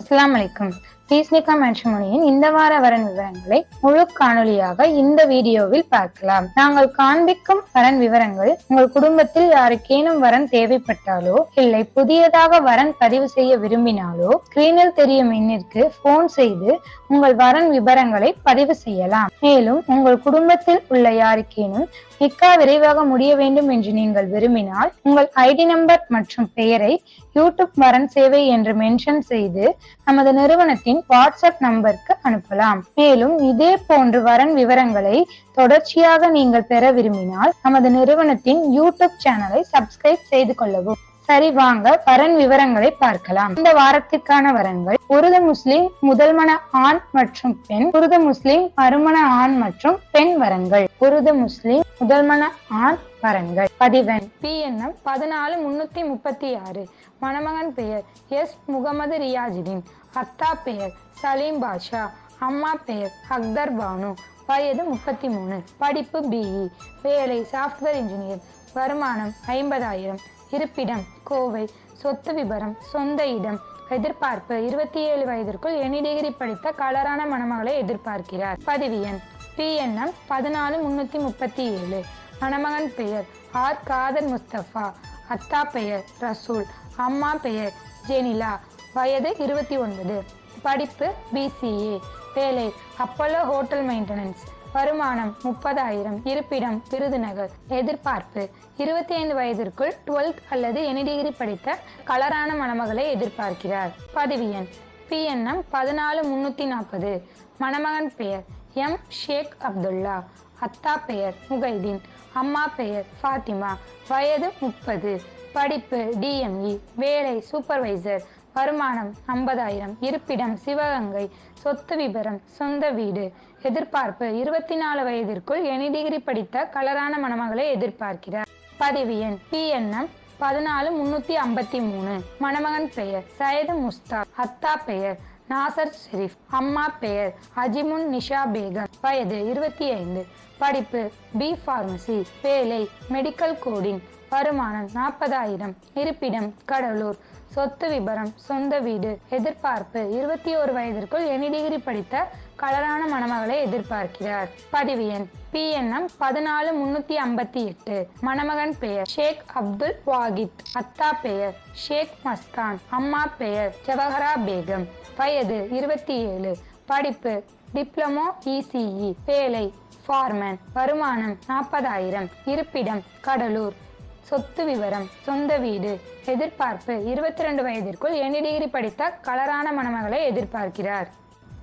السلام عليكم. பீஸ்னிகா மேட்ரிமோனியின் இந்த வார வரன் விவரங்களை முழு காணொளியாக இந்த வீடியோவில் பார்க்கலாம். நாங்கள் காண்பிக்கும் வரன் விவரங்கள் உங்கள் குடும்பத்தில் யாருக்கேனும் வரன் தேவைப்பட்டாலோ இல்லை புதியதாக வரன் பதிவு செய்ய விரும்பினாலோ ஸ்கிரீனில் தெரியும் எண்ணிற்கு போன் செய்து உங்கள் வரன் விவரங்களை பதிவு செய்யலாம். மேலும் உங்கள் குடும்பத்தில் உள்ள யாருக்கேனும் நிக்கா விரைவாக முடிய வேண்டும் என்று நீங்கள் விரும்பினால் உங்கள் ஐடி நம்பர் மற்றும் பெயரை யூடியூப் வரன் சேவை என்று மென்ஷன் செய்து நமது நிறுவனத்தின் வாட்ஸ்அப் நம்பருக்கு அனுப்பலாம். மேலும் இதே போன்று வரன் விவரங்களை தொடர்ச்சியாக நீங்கள் பெற விரும்பினால் நமது நிறுவனத்தின் யூடியூப் சேனலை சப்ஸ்கிரைப் செய்து கொள்ளவும். சரி வாங்க. வரன் விவரங்களை பார்க்கலாம். இந்த வாரத்திற்கான வரன்கள் உருது முஸ்லிம் முதல்மன ஆண் மற்றும் பெண் உருது முஸ்லிம் மறுமண ஆண் மற்றும் பெண் வரன்கள். உருது முஸ்லிம் முதல்மன ஆண் வரன்கள். பதிவன் பி பிஎன்எம் பதினாலு முன்னூத்தி முப்பத்தி ஆறு மணமகன் பெயர் எஸ். முகமது ரியாஜுதீன். அத்தா பெயர் சலீம் பாஷா. அம்மா பெயர் அக்தர் பானு. வயது முப்பத்தி மூணு படிப்பு பிஇ வேலை சாஃப்ட்வேர் இன்ஜினியர் வருமானம் ஐம்பதாயிரம். இருப்பிடம் கோவை சொத்து விபரம் சொந்த இடம். எதிர்பார்ப்பு இருபத்தி ஏழு வயதிற்குள் எனி டிகிரி படித்த கலரான மணமகளை எதிர்பார்க்கிறார். பதிவு எண் பிஎன்எம் பதினாலு முன்னூத்தி முப்பத்தி ஏழு மணமகன் பெயர் ஆர். காதர் முஸ்தபா. அத்தா பெயர் ரசூல். அம்மா பெயர் ஜெனிலா. வயது இருபத்தி ஒன்பது. படிப்பு பிசிஏ வேலை அப்போலோ ஹோட்டல் மெயின்டெனன்ஸ். வருமானம் முப்பதாயிரம். இருப்பிடம் விருதுநகர். எதிர்பார்ப்பு. இருபத்தி ஐந்து வயதிற்குள் டுவெல்த் அல்லது எனி டிகிரி படித்த கலரான மணமகளை எதிர்பார்க்கிறார். பதவி எண். பிஎன்எம் பதினாலு முன்னூத்தி நாற்பது. மணமகன் பெயர் எம் ஷேக் அப்துல்லா. அத்தா பெயர் முகைதீன். அம்மா பெயர் ஃபாத்திமா. வயது முப்பது. படிப்பு டிஎம்இ வேலை சூப்பர்வைசர். வருமானம் ஐம்பதாயிரம். இருப்பிடம் சிவகங்கை. சொத்து விபரம். சொந்த வீடு. எதிர்பார்ப்பு. இருபத்தி நாலு வயதிற்குள் எனி டிகிரி படித்த கலரான மணமகளை எதிர்பார்க்கிறார். பதிவு எண். பிஎன்எம் பதினாலு முன்னூத்தி ஐம்பத்தி மூணு மணமகன் பெயர். சயது முஸ்தா அத்தா பெயர். நாசர் ஷெரீப். அம்மா பெயர். அஜிமுன் நிஷா பேகம் வயது இருபத்தி ஐந்து. படிப்பு பி ஃபார்மசி வேலை மெடிக்கல் கோடிங் வருமானம் நாற்பதாயிரம். இருப்பிடம் கடலூர். சொத்து விபரம் சொந்த வீடு எதிர்பார்ப்பு. இருபத்தி ஒரு வயதிற்குள் எனி டிகிரி படித்த கலரான மணமகளை எதிர்பார்க்கிறார். பதிவு எண் பிஎன்எம் பதினாலு முன்னூத்தி ஐம்பத்தி எட்டு. மணமகன் பெயர் ஷேக் அப்துல் வாகித். அத்தா பெயர் ஷேக் மஸ்தான். அம்மா பெயர் ஜவஹரா பேகம். வயது இருபத்தி ஏழு. படிப்பு டிப்ளமோ இசிஇ வேலை ஃபார்மன் வருமானம் நாற்பதாயிரம். இருப்பிடம் கடலூர். சொத்து விவரம் சொந்த வீடு. எதிர்பார்ப்பு இருபத்தி ரெண்டு வயதிற்குள் எண்ணி டிகிரி படித்த கலரான மணமகளை எதிர்பார்க்கிறார்.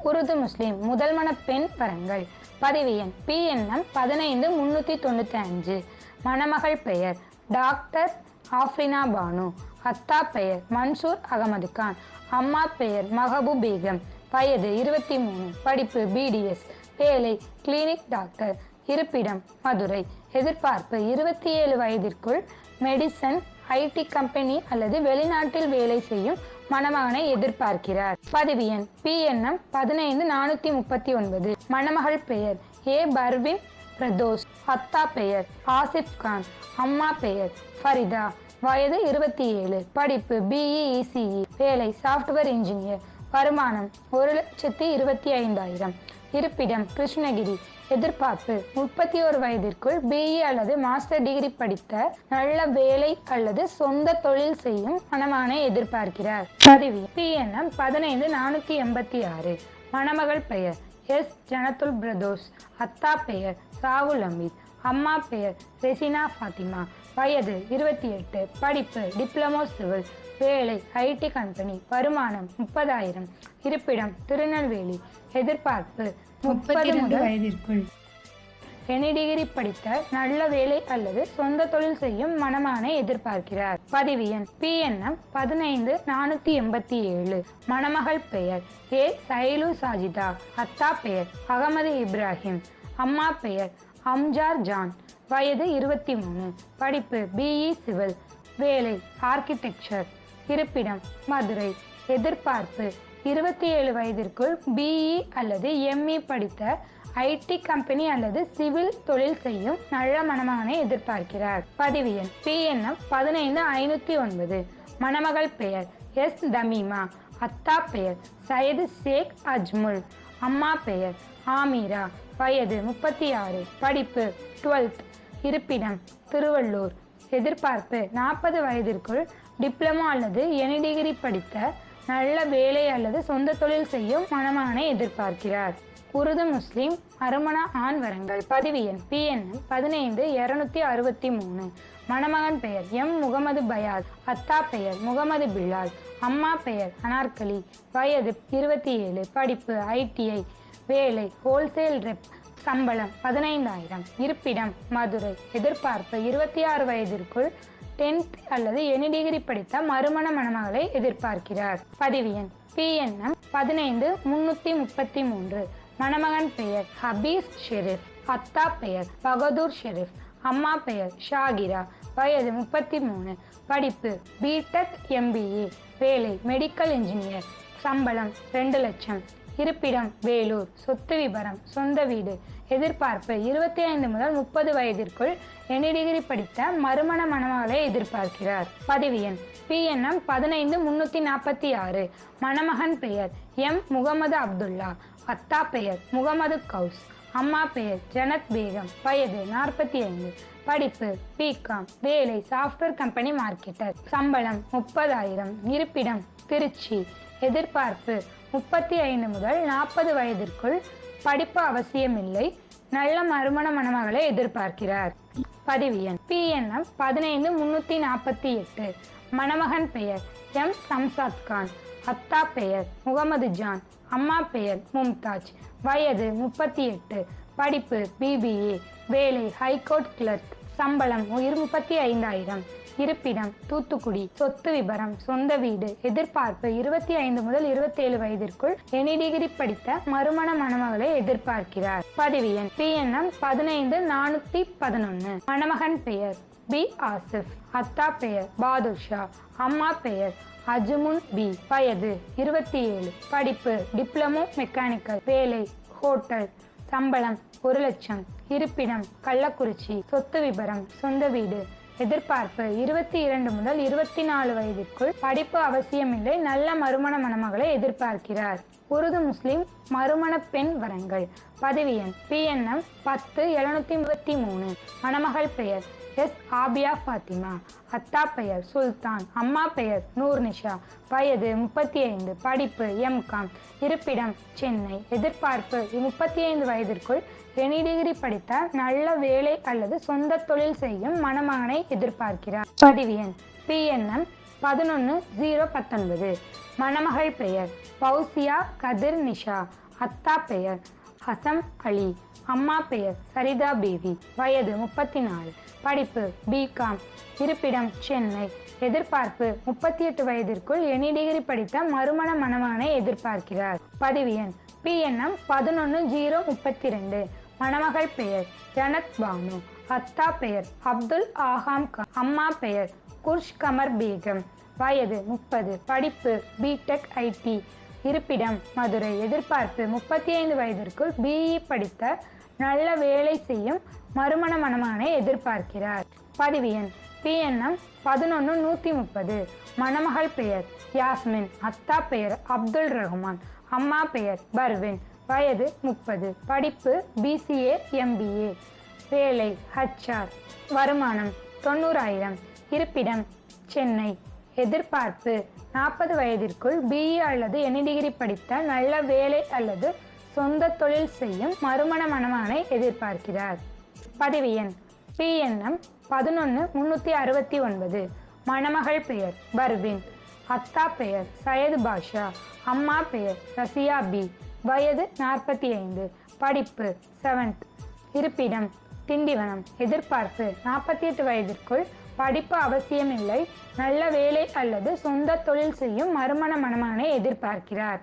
உருது முஸ்லிம் முதல் மன பெண் வரங்கள். பதிவு எண் பிஎன்எம் பதினைந்து முன்னூற்றி தொண்ணூற்றி அஞ்சு மணமகள் பெயர் டாக்டர் ஆஃப்ரினா பானு. அத்தா பெயர் மன்சூர் அகமது கான். அம்மா பெயர் மஹபூ பேகம். வயது இருபத்தி மூணு. படிப்பு பிடிஎஸ் வேலை கிளினிக் டாக்டர் இருப்பிடம் மதுரை. எதிர்பார்ப்பு இருபத்தி ஏழு வயதிற்குள் மெடிசன் ஐடி கம்பெனி அல்லது வெளிநாட்டில் வேலை செய்யும் மணமகனை எதிர்பார்க்கிறார். பதிவு எண் பிஎன்எம் பதினைந்து நானூத்தி முப்பத்தி ஒன்பது. மணமகள் பெயர் ஏ பர்வின் பிரதோஷ். அத்தா பெயர் ஆசிப் கான். அம்மா பெயர் ஃபரிதா. வயது இருபத்தி ஏழு படிப்பு பிஇஇசிஇ வேலை சாஃப்ட்வேர் இன்ஜினியர் வருமானம் ஒரு லட்சத்தி இருபத்தி ஐந்தாயிரம். இருப்பிடம் கிருஷ்ணகிரி. எதிர்பார்ப்பு முப்பத்தி ஒரு வயதிற்குள் பிஇ அல்லது மாஸ்டர் டிகிரி படித்த நல்ல வேலை அல்லது சொந்த தொழில் செய்யும் மணமகனை எதிர்பார்க்கிறார். பதிவு பிஎன்எம் பதினைந்து நானூத்தி எண்பத்தி ஆறு மணமகள் பெயர் எஸ் ஜனத்துல் பிரதோஷ். அத்தா பெயர் ராகுல் அமீத். அம்மா பெயர் ரெசினா ஃபாத்திமா. வயது இருபத்தி எட்டு படிப்பு டிப்ளமோ சிவில் வேலை ஐடி கம்பெனி வருமானம் முப்பதாயிரம். இருப்பிடம் திருநெல்வேலி. எதிர்பார்ப்பு முப்பது முதல் வயதிற்குள். எனி டிகிரி படித்த நல்ல வேலை அல்லது சொந்த தொழில் செய்யும் மணமகனை எதிர்பார்க்கிறார். பதிவு எண் பிஎன்எம் பதினைந்து நானூத்தி எண்பத்தி ஏழு. மணமகள் பெயர் ஏ சைலு சாஜிதா. அத்தா பெயர் அகமது இப்ராஹிம். அம்மா பெயர் அம்ஜார் ஜான். வயது இருபத்தி மூணு. படிப்பு பிஇ சிவில். வேலை ஆர்கிடெக்சர் இருப்பிடம் மதுரை. எதிர்பார்ப்பு இருபத்தி ஏழு வயதிற்குள் பிஇ அல்லது எம்இ படித்த ஐடி கம்பெனி அல்லது சிவில் தொழில் செய்யும் நல்ல மணமகனை எதிர்பார்க்கிறார். பதிவு எண் பிஎன்எம் பதினைந்து ஐநூத்தி ஒன்பது. மணமகள் பெயர் எஸ் தமீமா அத்தா பெயர் சையது ஷேக் அஜ்முல். அம்மா பெயர் ஆமீரா. வயது முப்பத்தி ஆறு. படிப்பு டுவெல்த். இருப்பிடம் திருவள்ளூர் எதிர்பார்ப்பு நாற்பது வயதிற்குள் டிப்ளமோ அல்லது எனி டிகிரி படித்த நல்ல வேலை அல்லது சொந்த தொழில் செய்யும் மணமகனை எதிர்பார்க்கிறார். உருது முஸ்லிம் அருமண ஆண் வரங்கள். பதிவு எண் பிஎன்எம் பதினைந்து இருநூத்தி அறுபத்தி மூணு. மணமகன் பெயர் எம். முகமது பயாஸ். அத்தா பெயர் முகமது பில்லால். அம்மா பெயர் அனார்கலி. வயது இருபத்தி ஏழு. படிப்பு ஐடிஐ. வேலை ஹோல்சேல் ரெப் சம்பளம் பதினைந்தாயிரம். இருப்பிடம் மதுரை. எதிர்பார்ப்பு இருபத்தி ஆறு வயதிற்குள் டென்த் அல்லது எனி டிகிரி படித்த மறுமண மணமகளை எதிர்பார்க்கிறார். பதிவு எண் பிஎன்எம் பதினைந்து முன்னூத்தி முப்பத்தி மூன்று மணமகன் பெயர் ஹபீஸ் ஷெரீப். அத்தா பெயர் பகதூர் ஷெரீப். அம்மா பெயர் ஷாகிரா. வயது முப்பத்தி மூணு படிப்பு பிடெக் எம்பிஏ வேலை மெடிக்கல் இன்ஜினியர் சம்பளம் ரெண்டு லட்சம். இருப்பிடம் வேலூர். சொத்து விபரம் சொந்த வீடு. எதிர்பார்ப்பு இருபத்தி ஐந்து முதல் முப்பது வயதிற்குள் எனி டிகிரி படித்த மறுமண மணமகளை எதிர்பார்க்கிறார். பதிவு எண் பிஎன்எம் பதினைந்து முன்னூத்தி நாற்பத்தி ஆறு. மணமகன் பெயர் எம் முகமது அப்துல்லா. அத்தா பெயர் முகமது கவுஸ். அம்மா பெயர் ஜனத் பேகம். வயது நாற்பத்தி ஐந்து படிப்பு பிகாம் வேலை சாஃப்ட்வேர் கம்பெனி மார்க்கெட்டர் சம்பளம் முப்பதாயிரம். இருப்பிடம் திருச்சி. எதிர்பார்ப்பு முப்பத்தி ஐந்து முதல் நாற்பது வயதிற்குள் படிப்பு அவசியமில்லை. நல்ல மறுமண மணமகளை எதிர்பார்க்கிறார். பதிவு எண். பிஎன்எம் பதினைந்து முன்னூத்தி நாற்பத்தி எட்டு. மணமகன் பெயர் எம் சம்சாத் கான். அத்தா பெயர் முகமது ஜான். அம்மா பெயர் மும்தாஜ். வயது முப்பத்தி எட்டு. படிப்பு பிபிஏ வேலை ஹைகோர்ட் கிளர்க். சம்பளம் உயிர் முப்பத்தி ஐந்தாயிரம். இருப்பிடம் தூத்துக்குடி. சொத்து விபரம் சொந்த வீடு. எதிர்பார்ப்பு இருபத்தி ஐந்து முதல் இருபத்தி ஏழு வயதிற்குள் எனி டிகிரி படித்த மறுமண மணமகளை எதிர்பார்க்கிறார். பதிவு எண் பிஎன்எம் பதினைந்து நானூத்தி பதினொன்னு. மணமகன் பெயர் பி. ஆசிப் அத்தா பெயர் பாதுஷா. அம்மா பெயர் அஜுமுன் பி. வயது இருபத்தி ஏழு. படிப்பு டிப்ளமோ மெக்கானிக்கல். வேலை ஹோட்டல். சம்பளம் ஒரு லட்சம். இருப்பிடம் கள்ளக்குறிச்சி. சொத்து விபரம் சொந்த வீடு. எதிர்பார்ப்பு இருபத்தி இரண்டு முதல் இருபத்தி நாலு வயதிற்குள் படிப்பு அவசியமில்லை. நல்ல மறுமண மணமகளை எதிர்பார்க்கிறார். உருது முஸ்லிம் மறுமண பெண் வரங்கள் பதவி எண் பிஎன்எம் பத்து எழுநூத்தி முப்பத்தி மூணு. மணமகள் பெயர் எஸ் ஆபியா ஃபாத்திமா அத்தா பெயர் சுல்தான் அம்மா பெயர் நூர் நிஷா வயது முப்பத்தி ஐந்து படிப்பு எம்காம் இருப்பிடம் சென்னை எதிர்பார்ப்பு முப்பத்தி ஐந்து வயதிற்குள் எனி டிகிரி படித்த நல்ல வேலை அல்லது சொந்த தொழில் செய்யும் மணமகனை எதிர்பார்க்கிறார். பதிவு எண் பிஎன்எம் பதினொன்று ஜீரோ பத்தொன்பது. மணமகள் பெயர் பௌசியா கதிர் நிஷா. அத்தா பெயர் ஹசம் அலி. அம்மா பெயர் சரிதா பேபி வயது முப்பத்தி நாலு படிப்பு பிகாம் இருப்பிடம் சென்னை. எதிர்பார்ப்பு முப்பத்தி எட்டு வயதிற்குள் எனி டிகிரி படித்த மறுமண மணமகனை எதிர்பார்க்கிறார். பதிவு எண். பிஎன்எம் பதினொன்று ஜீரோ முப்பத்தி ரெண்டு மணமகள் பெயர் ஜனத் பானு. அத்தா பெயர் அப்துல் ஆகாம் கான் அம்மா பெயர் குர்ஷ் கமர் பேகம். வயது முப்பது. படிப்பு பிடெக் ஐடி இருப்பிடம் மதுரை எதிர்பார்ப்பு முப்பத்தி ஐந்து வயதிற்குள் பிஇ படித்த நல்ல வேலை செய்யும் மறுமண மணமகனை எதிர்பார்க்கிறார். பதிவு எண் பிஎன்எம் பதினொன்று நூற்றி முப்பது. மணமகள் பெயர் யாஸ்மின். அத்தா பெயர் அப்துல் ரஹ்மான். அம்மா பெயர் பர்வின். வயது முப்பது. படிப்பு பிசிஏ எம்பிஏ வேலை ஹச்ஆர் வருமானம் தொண்ணூறாயிரம். இருப்பிடம் சென்னை. எதிர்பார்ப்பு நாற்பது வயதிற்குள் பிஇ அல்லது எனி டிகிரி படித்த நல்ல வேலை அல்லது சொந்த தொழில் செய்யும் மறுமண மணமானை எதிர்பார்க்கிறார். பதிவு எண் பிஎன்எம் பதினொன்று முன்னூற்றி அறுபத்தி ஒன்பது. மணமகள் பெயர் பர்வின். அத்தா பெயர் சையது பாஷா. அம்மா பெயர் ரசியா பி வயது நாற்பத்தி ஐந்து. படிப்பு செவன்த் இருப்பிடம் திண்டிவனம். எதிர்பார்ப்பு நாற்பத்தி எட்டு வயதிற்குள் படிப்பு அவசியமில்லை. நல்ல வேலை அல்லது சொந்த தொழில் செய்யும் மறுமண மணமகனை எதிர்பார்க்கிறார்.